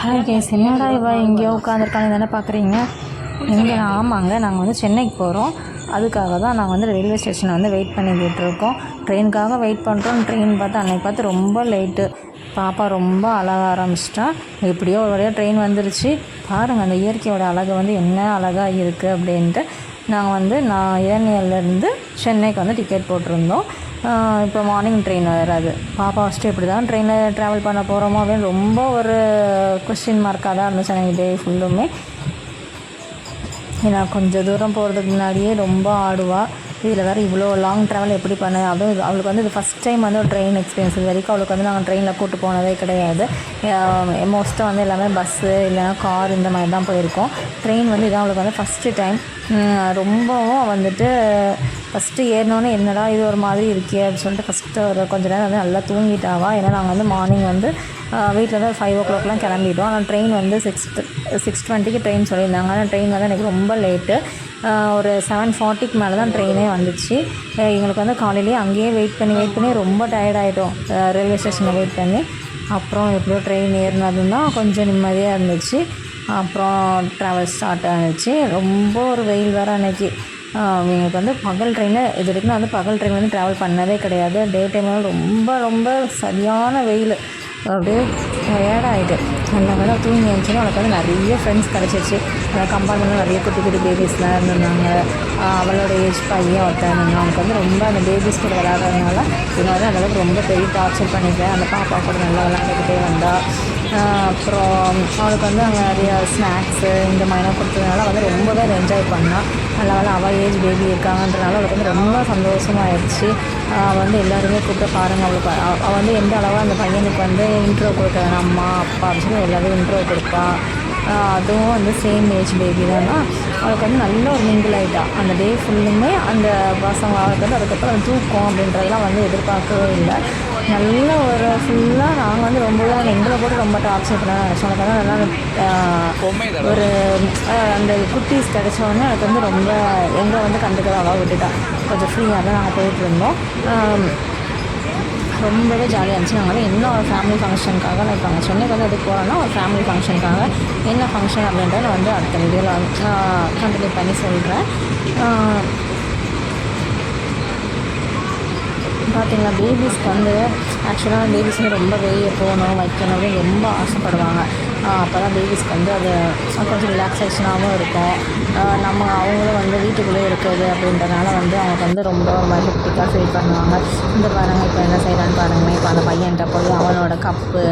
Hi guys என்னடா இவா? எங்கேயோ உட்காந்துருக்காங்க தானே பார்க்குறீங்க? எங்கே? ஆமாங்க நாங்கள் வந்து சென்னைக்கு போகிறோம் அதுக்காக தான் நாங்கள் வந்து ரயில்வே ஸ்டேஷனில் வந்து வெயிட் பண்ணிக்கிட்டு இருக்கோம். ட்ரெயினுக்காக வெயிட் பண்ணுறோம் ட்ரெயின் பார்த்து அன்னைக்கு பார்த்து ரொம்ப லேட்டு பாப்பா ரொம்ப அழக ஆரம்பிச்சிட்டா. எப்படியோ ஒரு வழியாக ட்ரெயின் வந்துருச்சு. பாருங்கள் அந்த இயற்கையோட அழகு வந்து என்ன அழகாக இருக்குது அப்படின்ட்டு. நாங்கள் வந்து நான் இளநியர்லேருந்து சென்னைக்கு வந்து டிக்கெட் போட்டிருந்தோம். இப்போ மார்னிங் ட்ரெயின் வராது. பாப்பா ஃபஸ்ட்டு இப்படி தான் ட்ரெயினில் ட்ராவல் பண்ண போகிறோமோ அப்படின்னு ரொம்ப ஒரு கொஸ்டின் மார்க்காக தான் இருந்துச்சு எனக்கு டே ஃபுல்லுமே ஏன்னா கொஞ்சம் தூரம் போகிறதுக்கு முன்னாடியே ரொம்ப ஆடுவாள் இதில் வேறு இவ்வளோ லாங் ட்ராவல் எப்படி பண்ண? அதுவும் அவளுக்கு வந்து இது ஃபஸ்ட் டைம் வந்து ஒரு ட்ரெயின் எக்ஸ்பீரியன்ஸ் இது வரைக்கும் அவளுக்கு வந்து நாங்கள் ட்ரெயினில் கூட்டு போனதே கிடையாது. மோஸ்ட்டாக வந்து எல்லாமே பஸ்ஸு இல்லைனா கார் இந்த மாதிரி தான் போயிருக்கோம். ட்ரெயின் வந்து இதான் அவளுக்கு வந்து ஃபஸ்ட்டு டைம் ரொம்பவும் வந்துட்டு ஃபஸ்ட்டு ஏறினோன்னே என்னடா இது ஒரு மாதிரி இருக்கே அப்படின்னு சொல்லிட்டு ஃபஸ்ட்டு ஒரு கொஞ்ச நேரம் வந்து நல்லா தூங்கிட்டாவா? ஏன்னா நாங்கள் வந்து மார்னிங் வந்து வீட்டில் தான் ஃபைவ் ஓ கிளாக்லாம் கிளம்பிட்டோம். ஆனால் ட்ரெயின் வந்து சிக்ஸ் சிக்ஸ் டுவெண்ட்டிக்கு ட்ரெயின் சொல்லியிருந்தாங்க. ஆனால் ட்ரெயின் வந்து எனக்கு ரொம்ப லேட்டு ஒரு செவன் ஃபார்ட்டிக்கு மேலே தான் ட்ரெயினே வந்துச்சு. எங்களுக்கு வந்து காலையிலேயே அங்கேயே வெயிட் பண்ணி வெயிட் பண்ணி ரொம்ப டயர்ட் ஆகிட்டோம் ரயில்வே ஸ்டேஷனில் வெயிட் பண்ணி. அப்புறம் எப்படியோ ட்ரெயின் ஏறினதுன்னா கொஞ்சம் நிம்மதியாக இருந்துச்சு. அப்புறம் ட்ராவல் ஸ்டார்ட் ஆனிச்சு ரொம்ப ஒரு வெயில் வேறு அன்னைக்கு. எங்களுக்கு வந்து பகல் ட்ரெயினில் இது வரைக்கும் நான் வந்து பகல் ட்ரெயின் வந்து ட்ராவல் பண்ணதே கிடையாது. டே டைமில் ரொம்ப ரொம்ப சரியான வெயில். அப்படியே டயர்டாகிட்டு நல்ல வேலை தூங்கி இருந்துச்சுன்னா அவளுக்கு வந்து நிறைய ஃப்ரெண்ட்ஸ் கிடச்சிருச்சு. அந்த கம்பார்ட்மெண்ட்டில் நிறைய குட்டி குட்டி பேபிஸ்லாம் இருந்திருந்தாங்க. அவளோட ஏஜ் பையன் ஒருத்தர் இருந்தாங்க அவனுக்கு வந்து ரொம்ப அந்த பேபிஸ் கூட விளையாடுறதுனால இவங்க வந்து அந்தளவுக்கு ரொம்ப பெரிய டார்ச்சர் பண்ணிட்டேன். அந்த பாப்பா கூட நல்லா விளையாண்டுக்கிட்டே வந்தால் அப்புறம் அவளுக்கு வந்து அங்கே நிறைய ஸ்நாக்ஸு இந்த மாதிரிலாம் கொடுத்ததுனால வந்து ரொம்பவே அதை என்ஜாய் பண்ணான் நல்ல வேலை அவள் ஏஜ் பேபி இருக்காங்கன்றனால அவளுக்கு வந்து ரொம்ப சந்தோஷமாயிடுச்சு அவள் வந்து எல்லாருமே கூப்பிட்டு பாருங்கள் அவளுக்கு. அவள் வந்து எந்த அளவாக அந்த பையனுக்கு வந்து இன்ட்ரோ கொடுக்குறேன் அம்மா அப்பா அப்படின்னு சொல்லி எல்லாரும் இன்ட்ரோ கொடுப்பா. அதுவும் வந்து சேம் ஏஜ் பேபி தானா? அவளுக்கு வந்து நல்ல ஒரு மிங்கிள் ஆகிட்டா அந்த டே ஃபுல்லுமே அந்த பசங்க வந்து அதுக்கப்புறம் தூக்கம் அப்படின்றதெல்லாம் வந்து எதிர்பார்க்கவே இல்லை. நல்ல ஒரு ஃபுல்லாக நாங்கள் வந்து அந்த எங்களை கூட ரொம்ப டார்ச்சர் பண்ண நினச்சோம். நல்லா ஒரு அந்த குட்டீஸ் கிடைச்ச உடனே எனக்கு வந்து ரொம்ப எங்களை வந்து கண்டுக்கிற அளவு விட்டுட்டா. கொஞ்சம் ஃப்ரீயாக தான் நாங்கள் போயிட்டு இருந்தோம். ரொம்பவே ஜாலியாக இருந்துச்சு. நாங்கள் வந்து என்ன ஒரு ஃபேமிலி ஃபங்க்ஷனுக்காக நான் இப்போ அங்கே சென்னைக்கு வந்து எதுக்கு போகிறோன்னா ஒரு ஃபேமிலி ஃபங்க்ஷனுக்காக என்ன ஃபங்க்ஷன் அப்படின்றத நான் வந்து அடுத்த வீடியோவில் கண்டினியூ பண்ணி சொல்கிறேன் பார்த்தீங்களா பேபிஸ்க்கு வந்து ஆக்சுவலாக பேபிஸ் வந்து ரொம்ப வெளியே போகணும் வைக்கணும் அப்படின்னு ரொம்ப ஆசைப்படுவாங்க. அப்போ தான் பேபிஸ்க்கு வந்து அது கொஞ்சம் ரிலாக்ஸேஷனாகவும் இருக்கும். நம்ம அவங்களும் வந்து வீட்டுக்குள்ளேயே இருக்கிறது அப்படின்றனால வந்து அவங்களுக்கு வந்து ரொம்ப மகிழ்ச்சிக்காக ஃபீல் பண்ணுவாங்க. இந்த பாருங்க இப்போ என்ன செய்கிறான்னு பாருங்க இப்போ அந்த பையன்கிட்ட போய் அவனோட கப்பு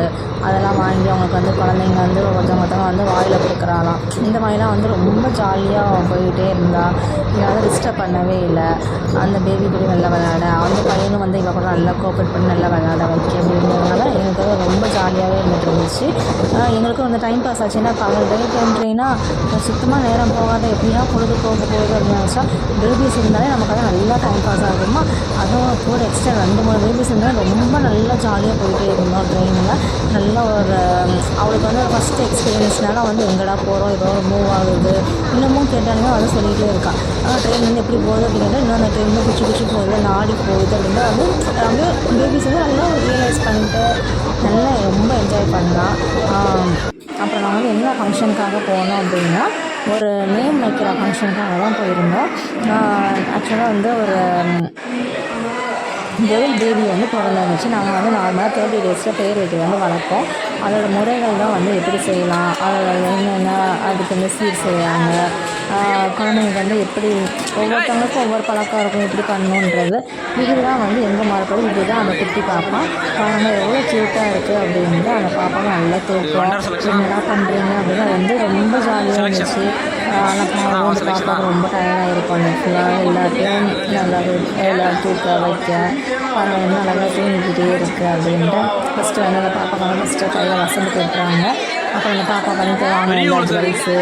அதெல்லாம் வாங்கி அவங்களுக்கு வந்து குழந்தைங்க வந்து ஒருத்தவங்க ஒருத்தவங்க வந்து வாயில் கொடுக்குறாளாம். இந்த மாதிரிலாம் வந்து ரொம்ப ஜாலியாக போயிட்டே இருந்தா யாரும் டிஸ்டர்ப் பண்ணவே இல்லை. அந்த பேபி கூட நல்லா விளையாட அந்த பையனும் வந்து இவ கூட நல்லா கோஆப்ரேட் பண்ணி நல்லா விளையாட வைக்க அப்படின்றதுனால எங்களுக்கு ரொம்ப ஜாலியாகவே இருந்துட்டு இருந்துச்சு. எங்களுக்கு எங்களுக்கும் அந்த டைம் பாஸ் ஆச்சு. ஏன்னா பகல் டே டைம் ட்ரெயினாக சுத்தமாக நேரம் போகாத எப்படின்னா பொழுது போக போகுது அப்படின்னு நினச்சா பேபிஸ் இருந்தாலே நமக்கு அதை நல்லா டைம் பாஸ் ஆகுமா? அதுவும் கூட எக்ஸ்ட்ரா ரெண்டு மூணு பேபிஸ் இருந்தால் ரொம்ப நல்லா ஜாலியாக போயிட்டே இருந்தோம் ட்ரெயினில் நல்ல ஒரு um, அவளுக்கு வந்து ஃபஸ்ட்டு எக்ஸ்பீரியன்ஸ்னால வந்து எங்கடா போகிறோம் ஏதோ ஒரு மூவ் ஆகுது இன்னமும் கேட்டாலுமே அதை சொல்லிகிட்டே இருக்கான் ட்ரெயின் வந்து எப்படி போகுது அப்படின்னா இன்னும் அந்த ட்ரெயின் குச்சி குச்சி போகுது நாடி போகுது அப்படின்னா வந்து அப்படியே பேபிஸ் வந்து நல்லா ரியலைஸ் பண்ணிட்டு நல்லா ரொம்ப என்ஜாய் பண்ணலாம். அப்புறம் நாங்கள் வந்து என்ன ஃபங்க்ஷனுக்காக போனோம் அப்படின்னா ஒரு நேம் வைக்கிற ஃபங்க்ஷனுக்காக தான் போயிருந்தோம். ஆக்சுவலாக வந்து ஒரு கேர்ள் பேபி வந்து பிறந்துருந்துச்சு நாங்கள் வந்து நார்மலாக தேர்ட்டி டேஸில் பேர் வைக்கிறது வந்து வளர்ப்போம் அதோட முறைகள் தான் வந்து எப்படி செய்யலாம் அதோட என்னென்ன அதுக்கு வந்து சீர் செய்கிறாங்க ஆஹ் குழந்தைங்களுக்கு வந்து எப்படி ஒவ்வொருத்தவங்களுக்கும் ஒவ்வொரு பழக்கம் இருக்கும் எப்படி பண்ணணுன்றது. இதுதான் வந்து எங்கள் மரப்படி இதுதான் அந்த குட்டி பாப்பா. பாருங்க எவ்வளோ க்யூட்டாக இருக்குது அப்படின்ட்டு அந்த பாப்பாவை நல்லா தூக்கம் என்னடா பண்ணுறீங்க அப்படின்னு அது வந்து ரொம்ப ஜாலியாக இருந்துச்சு. ஆனால் வந்து பாப்பாவுக்கு ரொம்ப டயர்டாக இருக்கும். ஃபுல்லாக எல்லாத்தையும் நல்லா எல்லாம் தூக்க வைக்க பாருங்க என்ன நல்லா தூங்கிக்கிட்டே இருக்குது அப்படின்ட்டு ஃபஸ்ட்டு வந்து அந்த பாப்பாவுக்கு வந்து ஃபஸ்ட்டு கையில் வசந்து கொடுக்குறாங்க. அப்புறம் அந்த பாப்பா வந்து வாங்க ஜுவல்ஸு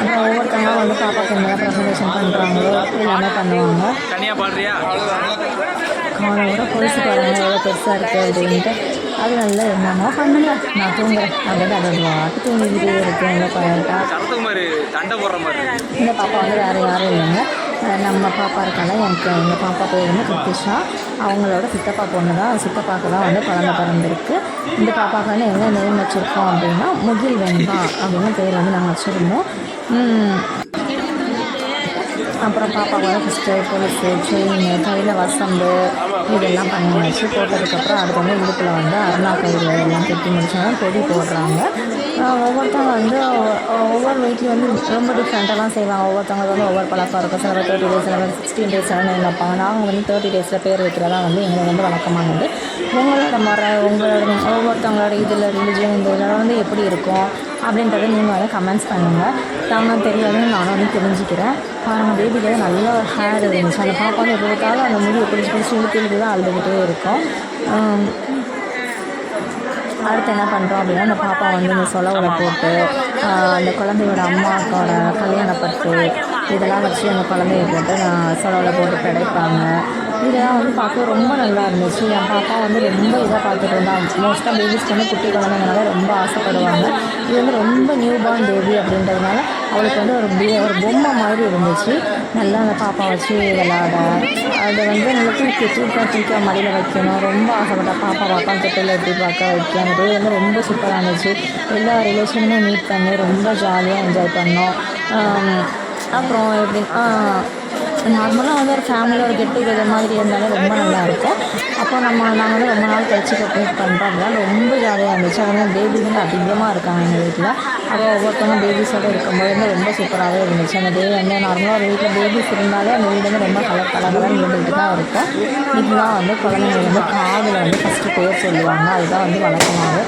அப்புறம் ஒவ்வொருத்தவங்க வந்து பாப்பாவுக்கு என்ன ப்ரெசன்டேஷன் பண்ணுறாங்களோ எல்லாமே பண்ணுவாங்க. தனியா பாடுறியா? அவனை விட கொலுசு பாருங்க எவ்வளோ பெருசாக இருக்குது அப்படின்ட்டு. அது நல்லா என்னமோ பண்ணுங்க. நான் தூங்குறேன். அப்படின்னு அதோட வாட்டு தூங்கிக்கிட்டே இருக்கேன் எங்கள் இருக்கு. இந்த பாப்பா வந்து வேறு யாரும் இல்லைங்க. நம்ம பாப்பா இருக்கால எனக்கு எங்கள் பாப்பா பேர் வந்து கிருத்திஷா அவங்களோட சித்தப்பா பொண்ணு தான். சித்தப்பாவுக்கு தான் வந்து குழந்தை பிறந்திருக்கு. இந்த பாப்பாவுக்கு வந்து என்ன நேம் வச்சுருக்கோம் அப்படின்னா முகில் வெண்பா அப்படின்னு பேர் வந்து நாங்கள் வச்சுருந்தோம். அப்புறம் பாப்பாவுக்கு ஃபஸ்ட்டு கொலுசு செயின் கையில் வசம்பு இதெல்லாம் பண்ணி வச்சு போட்டதுக்கப்புறம் அடுத்து வந்து இடுப்பில் வந்து அருணா கயிறு எல்லாம் கட்டி முடிச்சாங்க கொடி போடுறாங்க. ஒவ்வொருத்தவங்க வந்து ஒவ்வொரு வீட்லேயும் வந்து ரொம்ப டிஃப்ரெண்ட்டாலாம் செய்வாங்க. ஒவ்வொருத்தவங்க வந்து ஒவ்வொரு பழக்கம் இருக்கும். சில பேர் தேர்ட்டி டேஸ் சில பேர் சிக்ஸ்டீன் டேஸ் எல்லாம் வைப்பாங்க. நாங்கள் வந்து தேர்ட்டி டேஸில் பேர் வைக்கிறதா வந்து எங்களுக்கு வந்து வழக்கமானது உங்களோட முறை உங்களோட ஒவ்வொருத்தவங்களோட இதில் ரிலிஜியன் இந்த இதெல்லாம் வந்து எப்படி இருக்கும்? அப்படின்றத நீங்கள் வந்து கமெண்ட்ஸ் பண்ணுங்கள் நானும் தெரியாதுன்னு நானும் வந்து தெரிஞ்சுக்கிறேன். நம்ம பேபிக்கு வந்து நல்ல ஒரு ஹேர் இருந்துச்சு. அந்த பாப்பா வந்து அந்த முடியை பிடிச்சி பிடிச்சி இழுத்து தான் அழுதுகிட்டே இருக்கும். அடுத்து என்ன பண்ணுறோம் அப்படின்னா அந்த பாப்பா வந்து இந்த சொலவில் போட்டு அந்த குழந்தையோட அம்மாக்கோட கல்யாணப்பட்டு இதெல்லாம் வச்சு அந்த குழந்தைய போட்டு நான் சொலவில் போட்டு கிடைப்பாங்க இதெல்லாம் வந்து பார்க்க ரொம்ப நல்லா இருந்துச்சு. என் பாப்பா வந்து ரொம்ப இதாக பார்த்துட்டு இருந்தா. மோஸ்ட்டாக பேபிஸ்க்கு வந்து குட்டி குழந்தைங்கனால ரொம்ப ஆசைப்படுவாங்க. இது வந்து ரொம்ப நியூ பார்ன் பேபி அப்படின்றதுனால அவளுக்கு வந்து ஒரு ஒரு பொம்மை மாதிரி இருந்துச்சு. நல்லா அந்த பாப்பா வச்சு விளாட அதை வந்து நல்லா தூக்கி தூக்கம் தூக்க மடியில் வைக்கணும். ரொம்ப ஆசைப்பட்டா பாப்பா பாப்பா தொட்டையில் எப்படி பார்க்க வைக்க வந்து ரொம்ப சூப்பராக இருந்துச்சு. எல்லா ரிலேஷனுமே மீட் பண்ணி ரொம்ப ஜாலியாக என்ஜாய் பண்ணோம். அப்புறம் எப்படி நார்மலாக வந்து ஒரு ஃபேமிலியில் ஒரு கெட் டுகெதர் மாதிரி இருந்தாலே ரொம்ப நல்லா இருக்கும் அப்போ நம்ம நாங்கள் வந்து ரொம்ப நாள் கழிச்சு மீட் பண்ணுறோம் ரொம்ப ஜாலியாக இருந்துச்சு. அதனால் மாதிரி பேபி வந்து அதிகமாக இருக்காங்க எங்கள் வீட்டில் அப்போ ஒவ்வொருத்தவங்க பேபிஸோடு இருக்கும்போது வந்து ரொம்ப சூப்பராகவே இருந்துச்சு. அந்த டே வந்து நார்மலாக ஒரு வீட்டில் பேபிஸ் இருந்தாலே அந்த வீடு வந்து ரொம்ப கலர் கலராக இருந்துகிட்டு தான் இருக்கும். இதுதான் வந்து குழந்தைங்க வந்து காதில் வந்து ஃபஸ்ட்டு பேர் சொல்லுவாங்க. அதுதான் வந்து வழக்கமாக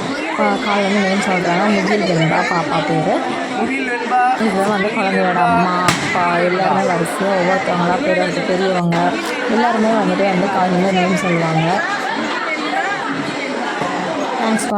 கால் வந்து நேம் சொல்கிறாங்க முகில் வெண்பா பாப்பா பேர். இதுதான் வந்து குழந்தையோட அம்மா அப்பா எல்லாருமே வரிசையாக ஒவ்வொருத்தவங்களா பேர் வந்து பெரியவங்க. எல்லாருமே வந்துட்டு வந்து குழந்தைங்க நேம் சொல்லுவாங்க. தேங்க்ஸ்